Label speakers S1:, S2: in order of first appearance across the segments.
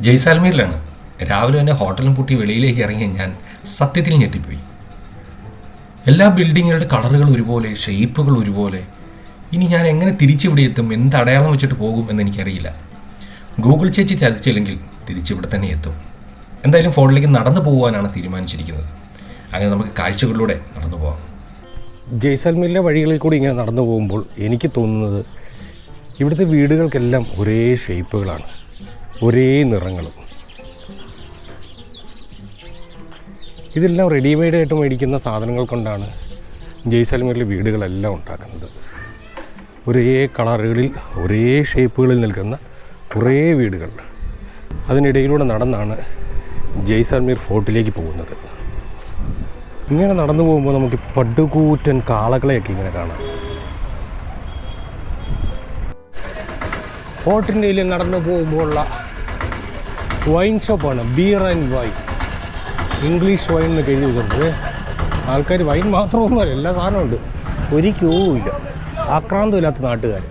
S1: ജയ്സാൽമീറിലാണ് രാവിലെ തന്നെ ഹോട്ടലും പൂട്ടി വെളിയിലേക്ക് ഇറങ്ങിയ ഞാൻ സത്യത്തിൽ ഞെട്ടിപ്പോയി. എല്ലാ ബിൽഡിങ്ങുകളുടെ കളറുകൾ ഒരുപോലെ ഷേപ്പുകൾ ഒരുപോലെ. ഇനി ഞാൻ എങ്ങനെ തിരിച്ചിവിടെ എത്തും? എന്ത് അടയാളം വെച്ചിട്ട് പോകും എന്ന് എനിക്കറിയില്ല. ഗൂഗിൾ ചേച്ചി ചതിച്ചില്ലെങ്കിൽ തിരിച്ചിവിടെ തന്നെ എത്തും. എന്തായാലും ഫോണിലേക്ക് നടന്നു പോകാനാണ് തീരുമാനിച്ചിരിക്കുന്നത്. അങ്ങനെ നമുക്ക് കാഴ്ചകളിലൂടെ നടന്നു പോകാം
S2: ജയ്സാൽമീറിലെ വഴികളിൽ കൂടി ഇങ്ങനെ നടന്നു പോകുമ്പോൾ എനിക്ക് തോന്നുന്നത് ഇവിടുത്തെ വീടുകൾക്കെല്ലാം ഒരേ ഷേപ്പുകളാണ് ഒരേ നിറങ്ങൾ. ഇതെല്ലാം റെഡിമെയ്ഡ് ആയിട്ട് മേടിക്കുന്ന സാധനങ്ങൾ കൊണ്ടാണ് ജയ്സാൽമീറിലെ വീടുകളെല്ലാം ഉണ്ടാക്കുന്നത്. ഒരേ കളറുകളിൽ ഒരേ ഷേപ്പുകളിൽ നിൽക്കുന്ന കുറേ വീടുകൾ. അതിനിടയിലൂടെ നടന്നാണ് ജയ്സാൽമീർ ഫോർട്ടിലേക്ക് പോകുന്നത്. ഇങ്ങനെ നടന്നു പോകുമ്പോൾ നമുക്ക് പടുകൂറ്റൻ കാളകളെയൊക്കെ ഇങ്ങനെ കാണാം. ഫോർട്ടിന്റെ നടന്നു പോകുമ്പോഴുള്ള വൈൻ ഷോപ്പാണ് beer and wine English wine എന്നൊക്കെ എഴുതി വെച്ചിട്ടുണ്ട്. ആൾക്കാർ വൈൻ മാത്രമൊന്നുമല്ല എല്ലാ സാധനവും ഉണ്ട്. ഒരു ക്യൂവും ഇല്ല. ആക്രാന്തമില്ലാത്ത നാട്ടുകാർ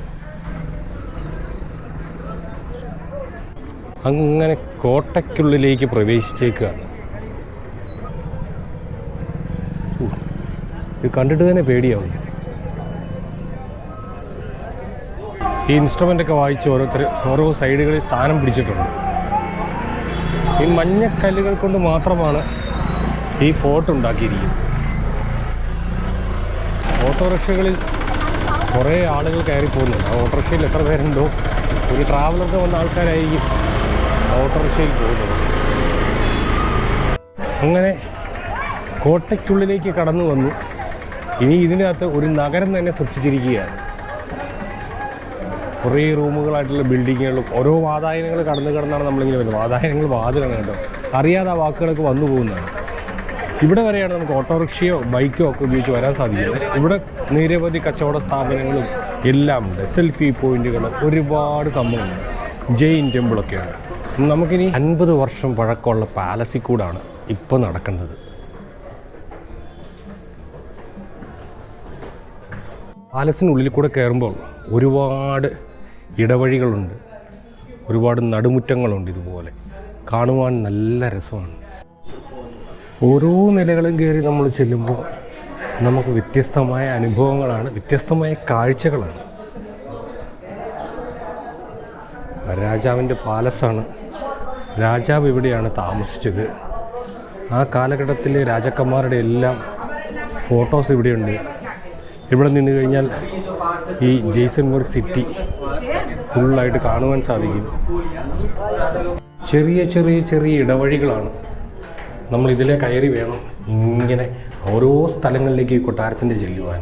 S2: അങ്ങനെ കോട്ടയ്ക്കുള്ളിലേക്ക് പ്രവേശിച്ചേക്കുകയാണ് ഇത് കണ്ടിട്ട് തന്നെ പേടിയാവും. ഈ ഇൻസ്ട്രുമെന്റ് ഒക്കെ വായിച്ച് ഓരോരുത്തർ ഓരോ സൈഡുകളിൽ സ്ഥാനം പിടിച്ചിട്ടുണ്ട്. ഈ മഞ്ഞക്കല്ലുകൾ കൊണ്ട് മാത്രമാണ് ഈ ഫോർട്ട് ഉണ്ടാക്കിയിരിക്കുന്നത്. ഓട്ടോറിക്ഷകളിൽ കുറേ ആളുകൾ കയറി പോകുന്നുണ്ട്. ആ ഓട്ടോറിക്ഷയിൽ എത്ര പേരുണ്ടോ? ഒരു ട്രാവലർക്ക് വന്ന ആൾക്കാരായിരിക്കും ഓട്ടോറിക്ഷയിൽ പോകുന്നത്. അങ്ങനെ കോട്ടയ്ക്കുള്ളിലേക്ക് കടന്നു വന്നു. ഇനി ഇതിനകത്ത് ഒരു നഗരം തന്നെ സൃഷ്ടിച്ചിരിക്കുകയാണ്. കുറേ റൂമുകളായിട്ടുള്ള ബിൽഡിങ്ങുകളും ഓരോ വാതായനങ്ങൾ കടന്ന് കടന്നാണ് നമ്മളിങ്ങനെ വരുന്നത്. വാതായനങ്ങൾ വാതിലാണ് കേട്ടോ. അറിയാതെ ആ വാക്കുകളൊക്കെ വന്നു പോകുന്നതാണ്. ഇവിടെ വരെയാണ് നമുക്ക് ഓട്ടോറിക്ഷയോ ബൈക്കോ ഒക്കെ ഉപയോഗിച്ച് വരാൻ സാധിക്കുന്നത്. ഇവിടെ നിരവധി കച്ചവട സ്ഥാപനങ്ങളും എല്ലാം ഉണ്ട്. സെൽഫി പോയിന്റുകൾ ഒരുപാട് സംഭവങ്ങൾ. ജെയിൻ ടെമ്പിളൊക്കെയുണ്ട് നമുക്കിനി അൻപത് വർഷം പഴക്കമുള്ള പാലസിൽ കൂടാണ് ഇപ്പോൾ നടക്കേണ്ടത് പാലസിനുള്ളിൽ കൂടെ കയറുമ്പോൾ ഒരുപാട് ഇടവഴികളുണ്ട്. ഒരുപാട് നടുമുറ്റങ്ങളുണ്ട് ഇതുപോലെ. കാണുവാൻ നല്ല രസമാണ്. ഓരോ നിലകളും കയറി നമ്മൾ ചെല്ലുമ്പോൾ നമുക്ക് വ്യത്യസ്തമായ അനുഭവങ്ങളാണ് വ്യത്യസ്തമായ കാഴ്ചകളാണ്. രാജാവിന്റെ പാലസാണ്. രാജാവ് ഇവിടെയാണ് താമസിച്ചത്. ആ കാലഘട്ടത്തിലെ രാജാക്കന്മാരുടെ എല്ലാം ഫോട്ടോസ് ഇവിടെയുണ്ട്. ഇവിടെ നിന്ന് കഴിഞ്ഞാൽ ഈ ജെയ്സൺബർഗ് സിറ്റി ഫുള്ളായിട്ട് കാണുവാൻ സാധിക്കും. ചെറിയ ചെറിയ ചെറിയ ഇടവഴികളാണ് നമ്മൾ ഇതിലെ കയറി വേണം ഇങ്ങനെ ഓരോ സ്ഥലങ്ങളിലേക്ക് കൊട്ടാരത്തിന്റെ ചെല്ലുവാൻ.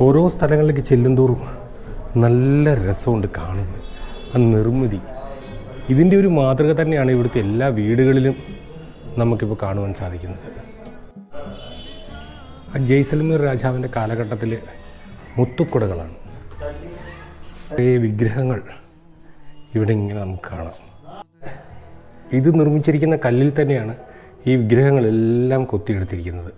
S2: ഓരോ സ്ഥലങ്ങളിലേക്ക് ചെല്ലുന്തോറും നല്ല രസമുണ്ട് കാണുന്നത് ആ നിർമ്മിതി. ഇതിന്റെ ഒരു മാതൃക തന്നെയാണ് ഇവിടുത്തെ എല്ലാ വീടുകളിലും നമുക്കിപ്പോൾ കാണുവാൻ സാധിക്കുന്നത്. ജയ്സൽമീർ രാജാവിന്റെ കാലഘട്ടത്തിൽ മുത്തുക്കുടകളാണ്. കുറേ വിഗ്രഹങ്ങൾ ഇവിടെ ഇങ്ങനെ നമുക്ക് കാണാം. ഇത് നിർമ്മിച്ചിരിക്കുന്ന കല്ലിൽ തന്നെയാണ് ഈ വിഗ്രഹങ്ങളെല്ലാം കൊത്തിയെടുത്തിരിക്കുന്നത്.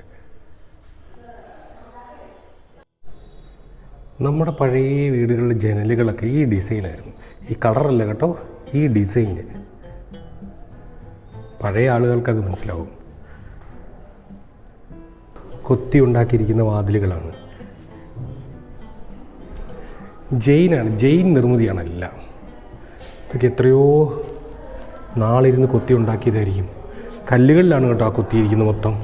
S2: നമ്മുടെ പഴയ വീടുകളിലെ ജനലുകളൊക്കെ ഈ ഡിസൈനായിരുന്നു ഈ കളറല്ല കേട്ടോ ഈ ഡിസൈന് പഴയ ആളുകൾക്ക് ആളുകൾക്കത് മനസ്സിലാവും. കൊത്തി ഉണ്ടാക്കിയിരിക്കുന്ന വാതിലുകളാണ്. ജെയിനാണ് ജെയിൻ നിർമ്മിതിയാണ് എല്ലാം. ഇതൊക്കെ എത്രയോ നാളിരുന്ന് കൊത്തി ഉണ്ടാക്കിയതായിരിക്കും. കല്ലുകളിലാണ് കേട്ടോ ആ കൊത്തിയിരിക്കുന്നത് മൊത്തം.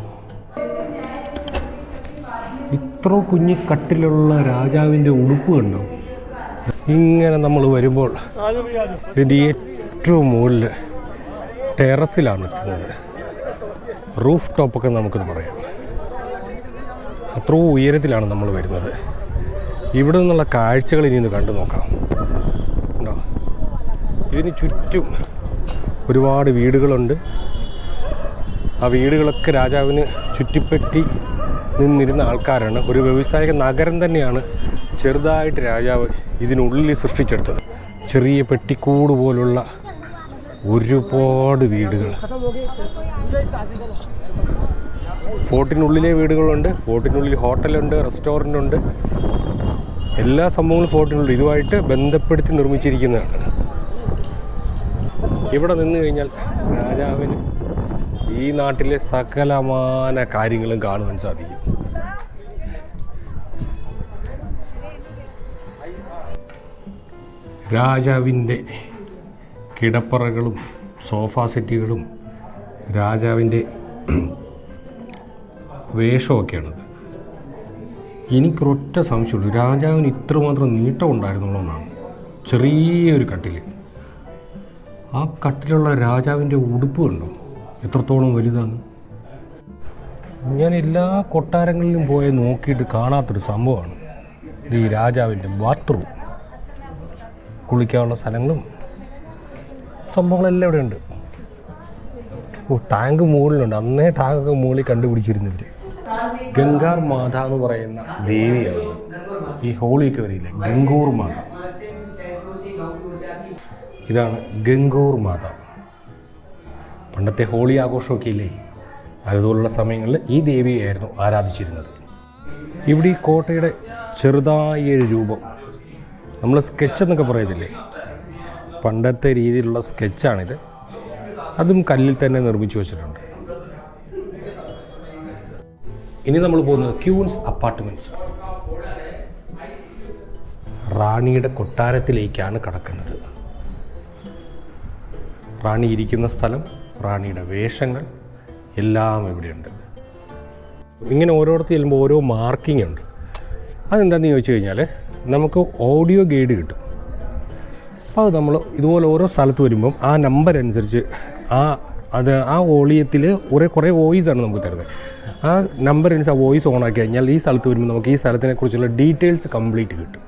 S2: ഇത്ര കുഞ്ഞി കട്ടിലുള്ള രാജാവിന്റെ ഉടുപ്പ് കണ്ടോ? ഇങ്ങനെ നമ്മൾ വരുമ്പോൾ ഇതിന്റെ ഏറ്റവും മുകളിൽ ടെറസിലാണ് എത്തുന്നത്. റൂഫ് ടോപ്പൊക്കെ നമുക്കിത് പറയാം. അത്രയും ഉയരത്തിലാണ് നമ്മൾ വരുന്നത്. ഇവിടെ നിന്നുള്ള കാഴ്ചകൾ ഇനി ഒന്ന് കണ്ടു നോക്കാം. ഉണ്ടോ? ഇതിന് ചുറ്റും ഒരുപാട് വീടുകളുണ്ട്. ആ വീടുകളൊക്കെ രാജാവിന് ചുറ്റിപ്പറ്റി നിന്നിരുന്ന ആൾക്കാരാണ്. ഒരു വ്യവസായിക നഗരം തന്നെയാണ് ചെറുതായിട്ട് രാജാവ് ഇതിനുള്ളിൽ സൃഷ്ടിച്ചെടുത്തത്. ചെറിയ പെട്ടിക്കൂട് പോലുള്ള ഒരുപാട് വീടുകൾ. ഫോർട്ടിനുള്ളിലെ വീടുകളുണ്ട്. ഫോർട്ടിനുള്ളിൽ ഹോട്ടലുണ്ട് റെസ്റ്റോറന്റ് ഉണ്ട് എല്ലാ സംഭവങ്ങളും ഫോർട്ടിനുള്ളൂ ഇതുമായിട്ട് ബന്ധപ്പെടുത്തി നിർമ്മിച്ചിരിക്കുന്നതാണ്. ഇവിടെ നിന്ന് കഴിഞ്ഞാൽ രാജാവിന് ഈ നാട്ടിലെ സകലമാന കാര്യങ്ങളും കാണുവാൻ സാധിക്കും. രാജാവിന്റെ കിടപ്പറകളും സോഫ സെറ്റുകളും രാജാവിന്റെ വേഷമൊക്കെയാണിത്. എനിക്കൊരൊറ്റ സംശയമുള്ളൂ. രാജാവിന് ഇത്രമാത്രം നീട്ടം ഉണ്ടായിരുന്നുള്ളതാണ് ചെറിയൊരു കട്ടിൽ ആ കട്ടിലുള്ള രാജാവിന്റെ ഉടുപ്പ് കണ്ടോ? എത്രത്തോളം വലുതാണ്? ഞാൻ എല്ലാ കൊട്ടാരങ്ങളിലും പോയി നോക്കിയിട്ട് കാണാത്തൊരു സംഭവമാണ്. ഈ രാജാവിന്റെ ബാത്റൂം കുളിക്കാനുള്ള സ്ഥലങ്ങളും സംഭവങ്ങളെല്ലാം ഇവിടെ ഉണ്ട് ഓ ടാങ്ക് മുകളിലുണ്ട്. അന്നേ ടാങ്കൊക്കെ മുകളിൽ കണ്ടുപിടിച്ചിരുന്നില്ല ഗംഗാർ മാത എന്ന് പറയുന്ന ദേവിയാണ്. ഈ ഹോളിയൊക്കെ വരില്ലേ? ഗംഗൂർ മാത ഇതാണ് ഗംഗൂർ മാത പണ്ടത്തെ ഹോളി ആഘോഷമൊക്കെ ഇല്ലേ അതുപോലുള്ള സമയങ്ങളിൽ ഈ ദേവിയായിരുന്നു ആരാധിച്ചിരുന്നത്. ഇവിടെ ഈ കോട്ടയുടെ ചെറുതായൊരു രൂപം. നമ്മൾ സ്കെച്ച് എന്നൊക്കെ പറയത്തില്ലേ? പണ്ടത്തെ രീതിയിലുള്ള സ്കെച്ചാണിത്. അതും കല്ലിൽ തന്നെ നിർമ്മിച്ചു വെച്ചിട്ടുണ്ട്. ഇനി നമ്മൾ പോകുന്നത് ക്യൂൻസ് അപ്പാർട്ട്മെന്റ്സ് റാണിയുടെ കൊട്ടാരത്തിലേക്കാണ് കടക്കുന്നത്. റാണി ഇരിക്കുന്ന സ്ഥലം റാണിയുടെ വേഷങ്ങൾ എല്ലാം ഇവിടെയുണ്ട്. ഇങ്ങനെ ഓരോരുത്തർ ചെല്ലുമ്പോൾ ഓരോ മാർക്കിംഗ് ഉണ്ട്. അതെന്താണെന്ന് ചോദിച്ചു കഴിഞ്ഞാൽ നമുക്ക് ഓഡിയോ ഗൈഡ് കിട്ടും. അപ്പോൾ അത് നമ്മൾ ഇതുപോലെ ഓരോ സ്ഥലത്ത് വരുമ്പം ആ നമ്പർ അനുസരിച്ച് ആ അത് ആ വോളിയത്തിൽ കുറേ കുറേ വോയിസ് ആണ് നമുക്ക് തരുന്നത്. ആ നമ്പർ അനുസരിച്ച് ആ വോയിസ് ഓൺ ആക്കി കഴിഞ്ഞാൽ ഈ സ്ഥലത്ത് വരുമ്പോൾ നമുക്ക് ഈ സ്ഥലത്തിനെ കുറിച്ചുള്ള ഡീറ്റെയിൽസ് കംപ്ലീറ്റ് കിട്ടും.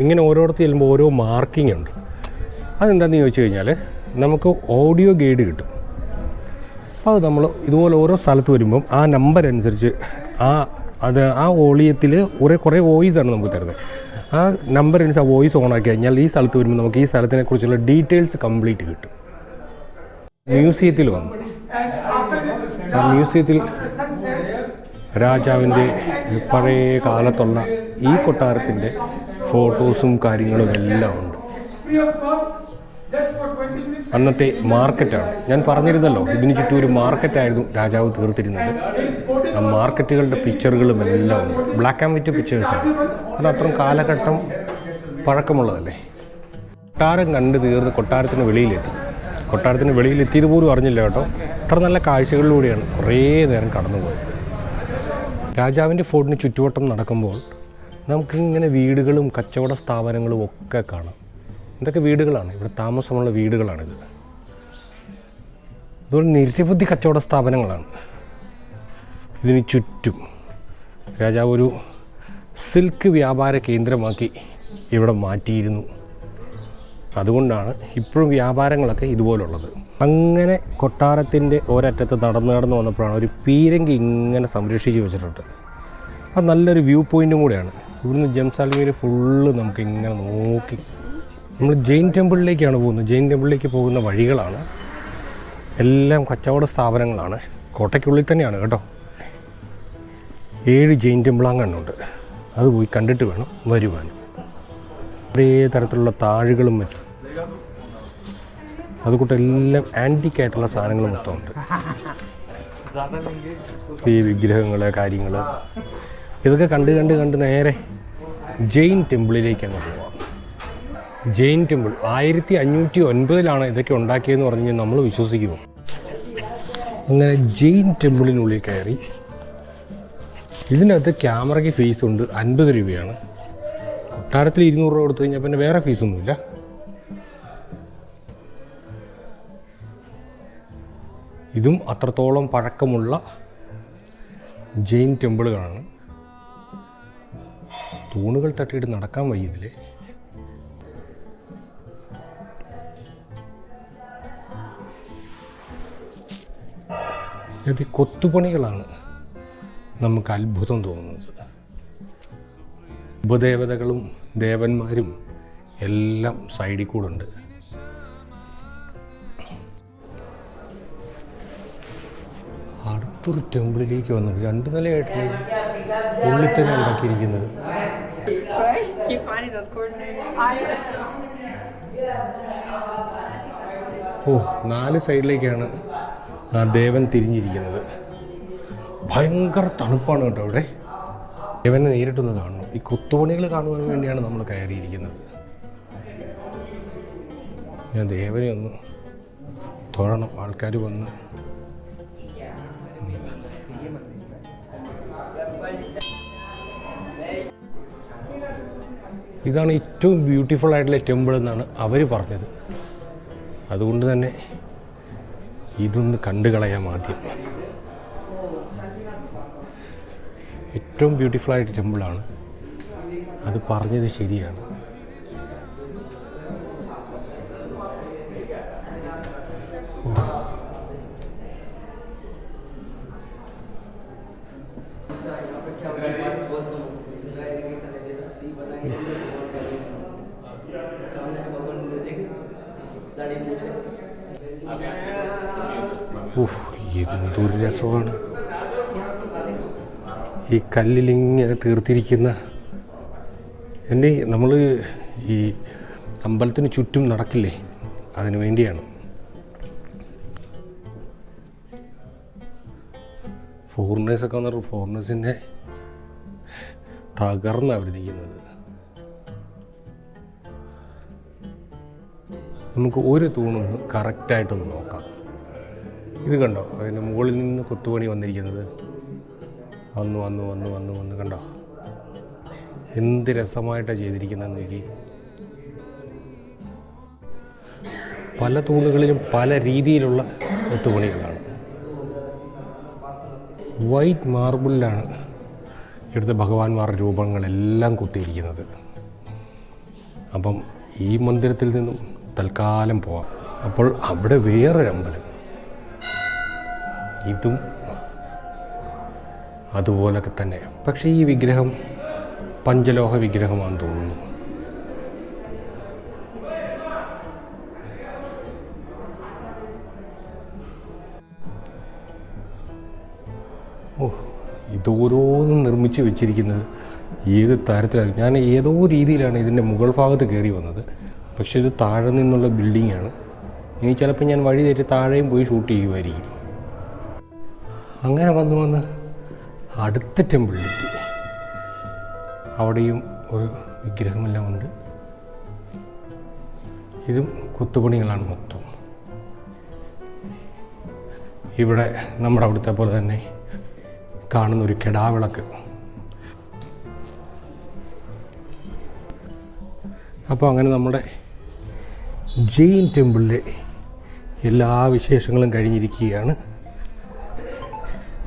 S2: ഇങ്ങനെ ഓരോരുത്തർ ചെല്ലുമ്പോൾ ഓരോ മാർക്കിംഗ് ഉണ്ട്. അതെന്താണെന്ന് ചോദിച്ചു കഴിഞ്ഞാൽ നമുക്ക് ഓഡിയോ ഗൈഡ് കിട്ടും. അത് നമ്മൾ ഇതുപോലെ ഓരോ സ്ഥലത്ത് വരുമ്പം ആ നമ്പർ അനുസരിച്ച് ആ അത് ആ വോളിയത്തിൽ കുറേ കുറേ വോയിസ് ആണ് നമുക്ക് തരുന്നത്. ആ നമ്പർ അനുസരിച്ച് ആ വോയിസ് ഓൺ ആക്കി കഴിഞ്ഞാൽ ഈ സ്ഥലത്ത് വരുമ്പോൾ നമുക്ക് ഈ സ്ഥലത്തിനെ കുറിച്ചുള്ള ഡീറ്റെയിൽസ് കംപ്ലീറ്റ് കിട്ടും. മ്യൂസിയത്തിൽ വന്നു. ആ മ്യൂസിയത്തിൽ രാജാവിന്റെ പഴയ കാലത്തുള്ള ഈ കൊട്ടാരത്തിന്റെ ഫോട്ടോസും കാര്യങ്ങളും എല്ലാം ഉണ്ട്.
S3: Free of cost, just for 20 minutes.
S2: അന്നത്തെ മാർക്കറ്റാണ്. ഞാൻ പറഞ്ഞിരുന്നല്ലോ ഇതിന് ചുറ്റും ഒരു മാർക്കറ്റായിരുന്നു രാജാവ് തീർത്തിരുന്നത്. ആ മാർക്കറ്റുകളുടെ പിക്ചറുകളും എല്ലാം ഉണ്ട്. ബ്ലാക്ക് ആൻഡ് വൈറ്റ് പിക്ചേഴ്സാണ് കാരണം അത്രയും കാലഘട്ടം പഴക്കമുള്ളതല്ലേ? കൊട്ടാരം കണ്ട് തീർന്ന് കൊട്ടാരത്തിന് വെളിയിലെത്തി. കൊട്ടാരത്തിന് വെളിയിലെത്തിയത് പോലും അറിഞ്ഞില്ല കേട്ടോ. അത്ര നല്ല കാഴ്ചകളിലൂടെയാണ് കുറേ നേരം കടന്നുപോയത്. രാജാവിന്റെ ഫോർട്ടിന് ചുറ്റുവട്ടം നടക്കുമ്പോൾ നമുക്കിങ്ങനെ വീടുകളും കച്ചവട സ്ഥാപനങ്ങളും ഒക്കെ കാണാം. ഇതൊക്കെ വീടുകളാണ്. ഇവിടെ താമസമുള്ള വീടുകളാണിത്. അതുപോലെ നിരവധി കച്ചവട സ്ഥാപനങ്ങളാണ്. ഇതിന് ചുറ്റും രാജാവ് ഒരു സിൽക്ക് വ്യാപാര കേന്ദ്രമാക്കി ഇവിടെ മാറ്റിയിരുന്നു. അതുകൊണ്ടാണ് ഇപ്പോഴും വ്യാപാരങ്ങളൊക്കെ ഇതുപോലുള്ളത്. അങ്ങനെ കൊട്ടാരത്തിന്റെ ഒരറ്റത്ത് നടന്ന് നടന്ന് വന്നപ്പോഴാണ് ഒരു പീരങ്കി ഇങ്ങനെ സംരക്ഷിച്ച് വെച്ചിട്ടുണ്ട്. അത് നല്ലൊരു വ്യൂ പോയിന്റും കൂടെയാണ്. ഇവിടുന്ന് ജംസാൽമീര് ഫുള്ള് നമുക്ക് ഇങ്ങനെ നോക്കി നമ്മൾ ജെയിൻ ടെമ്പിളിലേക്കാണ് പോകുന്നത്. ജെയിൻ ടെമ്പിളിലേക്ക് പോകുന്ന വഴികളാണ്. എല്ലാം കച്ചവട സ്ഥാപനങ്ങളാണ്. കോട്ടയ്ക്കുള്ളിൽ തന്നെയാണ് കേട്ടോ. ഏഴ് ജെയിൻ ടെമ്പിളാങ്ങണ്ണുണ്ട് അത് പോയി കണ്ടിട്ട് വേണം വരുവാൻ. ഒരേ തരത്തിലുള്ള താഴുകളും മറ്റും. അതുകൂട്ട് എല്ലാം ആന്റിക് ആയിട്ടുള്ള സാധനങ്ങൾ മൊത്തമുണ്ട്. ഈ വിഗ്രഹങ്ങൾ കാര്യങ്ങൾ. ഇതൊക്കെ കണ്ട് കണ്ട് കണ്ട് നേരെ ജെയിൻ ടെമ്പിളിലേക്കാണ് പോവാം ജെയിൻ ടെമ്പിൾ. ആയിരത്തി അഞ്ഞൂറ്റി ഒൻപതിലാണ് ഇതൊക്കെ ഉണ്ടാക്കിയതെന്ന് പറഞ്ഞു നമ്മൾ വിശ്വസിക്കുമോ? അങ്ങനെ ജെയിൻ ടെമ്പിളിനുള്ളിൽ കയറി ഇതിനകത്ത് ക്യാമറയ്ക്ക് ഫീസ് ഉണ്ട് അൻപത് രൂപയാണ്. കൊട്ടാരത്തിൽ ഇരുന്നൂറ് രൂപ കൊടുത്തു കഴിഞ്ഞാൽ പിന്നെ വേറെ ഫീസൊന്നുമില്ല ഇതും അത്രത്തോളം പഴക്കമുള്ള ജെയിൻ ടെമ്പിളുകളാണ്. തൂണുകൾ തട്ടിയിട്ട് നടക്കാൻ വയ്യ ഇത് കൊത്തുപണികളാണ് നമുക്ക് അത്ഭുതം തോന്നുന്നത്. ഉപദേവതകളും ദേവന്മാരും എല്ലാം സൈഡിൽ കൂടെ ഉണ്ട് അടുത്തൊരു ടെമ്പിളിലേക്ക് വന്നത് രണ്ട് നിലയായിട്ടാണ് ഉള്ളിൽ തന്നെ ഉണ്ടാക്കിയിരിക്കുന്നത്. ഓ നാല് സൈഡിലേക്കാണ് ദേവൻ തിരിഞ്ഞിരിക്കുന്നത്. ഭയങ്കര തണുപ്പാണ് കേട്ടോ അവിടെ. ദേവനെ നേരിട്ടൊന്ന് കാണണം. ഈ കൊത്തുപണികൾ കാണുവാൻ വേണ്ടിയാണ് നമ്മൾ കയറിയിരിക്കുന്നത്. ഞാൻ ദേവനെ ഒന്ന് തൊഴണം. ആൾക്കാർ വന്ന്. ഇതാണ് ഏറ്റവും ബ്യൂട്ടിഫുൾ ആയിട്ടുള്ള ടെമ്പിൾ എന്നാണ് അവർ പറഞ്ഞത്. അതുകൊണ്ട് തന്നെ ഇതൊന്ന് കണ്ടു കളയാം ആദ്യം. ഏറ്റവും ബ്യൂട്ടിഫുൾ ആയിട്ട് ടെമ്പിളാണ് അത് പറഞ്ഞത് ശരിയാണ്. രസമാണ് ഈ കല്ലിലിങ്ങനെ തീർത്തിരിക്കുന്ന എന്നെ നമ്മൾ ഈ അമ്പലത്തിന് ചുറ്റും നടക്കില്ലേ? അതിനു വേണ്ടിയാണ്. ഫോറിനേഴ്സൊക്കെ വന്നിട്ട് ഫോറിനേഴ്സിന്റെ തകർന്ന് അവർ നിൽക്കുന്നത്. നമുക്ക് ഒരു തൂണൊന്ന് കറക്റ്റായിട്ടൊന്ന് നോക്കാം. ഇത് കണ്ടോ? അതിന്റെ മുകളിൽ നിന്ന് കൊത്തുപണി വന്നിരിക്കുന്നത്. വന്നു വന്നു വന്നു വന്നു വന്ന് കണ്ടോ? എന്ത് രസമായിട്ടാണ് ചെയ്തിരിക്കുന്നതെന്ന് നോക്കി. പല തൂണുകളിലും പല രീതിയിലുള്ള കൊത്തുപണികളാണ്. വൈറ്റ് മാർബിളിലാണ് ഇവിടുത്തെ ഭഗവാന്മാരുടെ രൂപങ്ങളെല്ലാം കുത്തിയിരിക്കുന്നത്. അപ്പം ഈ മന്ദിരത്തിൽ നിന്നും തൽക്കാലം പോവാം. അപ്പോൾ അവിടെ വേറൊരു അമ്പലം ഇതും അതുപോലൊക്കെ തന്നെ. പക്ഷേ ഈ വിഗ്രഹം പഞ്ചലോഹ വിഗ്രഹമാണെന്ന് തോന്നുന്നു. ഓ ഇതോരോന്നും നിർമ്മിച്ച് വെച്ചിരിക്കുന്നത് ഏത് തരത്തിലാണ് ഞാൻ ഏതോ രീതിയിലാണ് ഇതിന്റെ മുകൾ ഭാഗത്ത് കയറി വന്നത്. പക്ഷേ ഇത് താഴെ നിന്നുള്ള ബിൽഡിങ്ങാണ് ഇനി ചിലപ്പോൾ ഞാൻ വഴി തെറ്റി താഴെയും പോയി ഷൂട്ട് ചെയ്യുമായിരിക്കും. അങ്ങനെ വന്ന് വന്ന് അടുത്ത ടെമ്പിളിലെത്തി അവിടെയും ഒരു വിഗ്രഹമെല്ലാം ഉണ്ട്. ഇതും കുത്തുപണികളാണ് മൊത്തം. ഇവിടെ നമ്മുടെ അവിടുത്തെ പോലെ തന്നെ കാണുന്ന ഒരു കെടാവിളക്ക്. അപ്പോൾ അങ്ങനെ നമ്മുടെ ജെയിൻ ടെമ്പിളിലെ എല്ലാ വിശേഷങ്ങളും കഴിഞ്ഞിരിക്കുകയാണ്.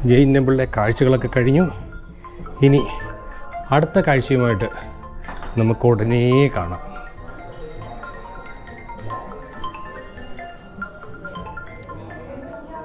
S2: ജെയിൻ ടെമ്പിളിലെ കാഴ്ചകളൊക്കെ കഴിഞ്ഞു. ഇനി അടുത്ത കാഴ്ചയുമായിട്ട് നമുക്ക് ഉടനെ കാണാം.